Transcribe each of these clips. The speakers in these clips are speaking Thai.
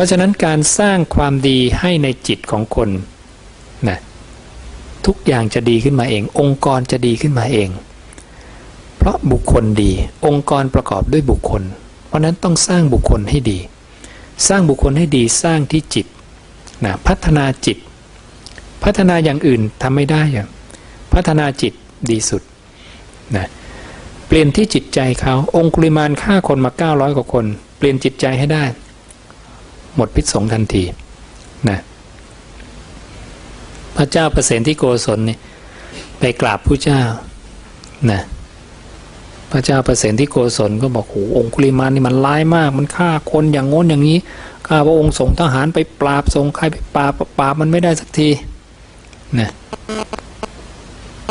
ราะฉะนั้นการสร้างความดีให้ในจิตของคนนะทุกอย่างจะดีขึ้นมาเอง องค์กรจะดีขึ้นมาเอง เพราะบุคคลดี องค์กรประกอบด้วยบุคคล เพราะนั้นต้องสร้างบุคคลให้ดี สร้างบุคคลให้ดีสร้างที่จิตนะพัฒนาจิต พัฒนาอย่างอื่นทำไม่ได้อย่างพัฒนาจิตดีสุดนะเปลี่ยนที่จิตใจเขาองคุลิมานฆ่าคนมา 900 กว่าคน เปลี่ยนจิตใจให้ได้ หมดพิษสงทันทีนะพระเจ้าประเสนที่โกศลนี่ไปกราบผู้เจ้านะพระเจ้าประเสนที่โกศลก็บอกโอ้องคุลิมานนี่มันร้ายมาก มันฆ่าคนอย่างงน้นอย่างนี้ข้าพระองค์ส่งทหารไปปราบส่งใครไปปราบปราบมันไม่ได้สักทีนะ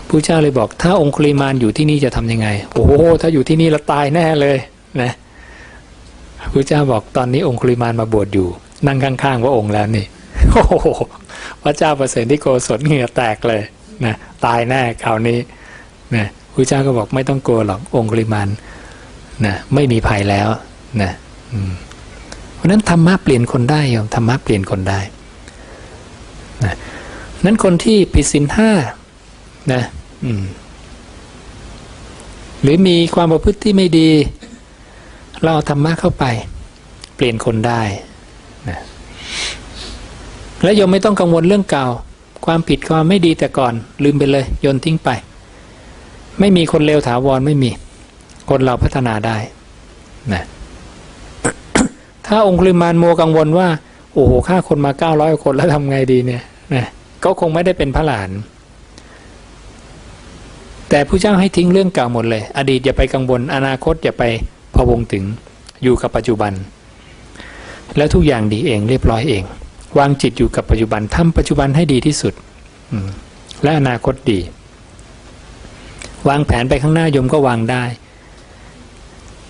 ผู้เจ้าเลยบอก ถ้าองคุลิมานอยู่ที่นี่จะทำยังไง โอ้โหถ้าอยู่ที่นี่เราตายแน่เลยนะ พระเจ้าบอกตอนนี้องคุลิมานมาบวชอยู่ นั่งข้างๆพระองค์แล้วนี่โอ้โหพระเจ้าประเสริฐที่โกศลเหงื่อแตกเลยนะตายแน่คราวนี้นะพระเจ้าก็บอกไม่ต้องกลัวหรอกองคุลิมานนะไม่มีภัยแล้วนะเพราะนั้นธรรมะเปลี่ยนคนได้โยมธรรมะเปลี่ยนคนได้นะนั้นคนที่ผิดศีลห้านะหรือมีความประพฤติที่ไม่ดี เราเอาธรรมะเข้าไป เปลี่ยนคนได้นะและโยมไม่ต้องกังวลเรื่องเก่า ความผิดความไม่ดีแต่ก่อน ลืมไปเลยโยนทิ้งไป ไม่มีคนเลวถาวรไม่มี คนเราพัฒนาได้นะถ้าองค์ลิมานโมกังวลว่า โอ้โหฆ่าคนมาเก้าร้อยคนแล้วทำไงดีเนี่ยนะก็คงไม่ได้เป็นพระหลาน แต่ผู้เจ้าให้ทิ้งเรื่องเก่าหมดเลย อดีตอย่าไปกังวลอนาคตอย่าไป พะวงถึงอยู่กับปัจจุบัน แล้วทุกอย่างดีเองเรียบร้อยเอง วางจิตอยู่กับปัจจุบันทำปัจจุบันให้ดีที่สุดและอนาคตดี วางแผนไปข้างหน้ายมก็วางได้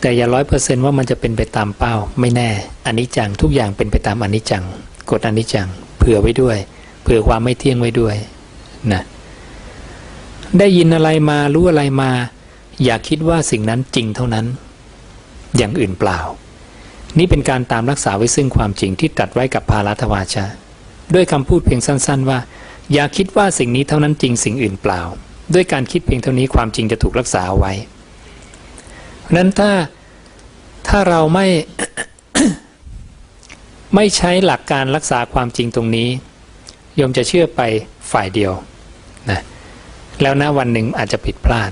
แต่อย่าร้อยเปอร์เซนว่ามันจะเป็นไปตามเป้า ไม่แน่อันนี้จังทุกอย่างเป็นไปตามอนิจจังกดอนิจจังเผื่อไว้ด้วย เผื่อความไม่เที่ยงไว้ด้วยนะได้ยินอะไรมารู้อะไรมา อย่าคิดว่าสิ่งนั้นจริงเท่านั้น อย่างอื่นเปล่า นี่เป็นการตามรักษาไว้ซึ่งความจริงที่ตรัสไว้กับพาลัทวาชาด้วยคำพูดเพียงสั้น ๆ ว่า อย่าคิดว่าสิ่งนี้เท่านั้นจริงสิ่งอื่นเปล่า ด้วยการคิดเพียงเท่านี้ความจริงจะถูกรักษาเอาไว้นั้นถ้าถ้าเราไม่ไม่ใช้หลักการรักษาความจริงตรงนี้โยมจะเชื่อไปฝ่ายเดียวนะแล้วณวันหนึ่งอาจจะผิดพลาด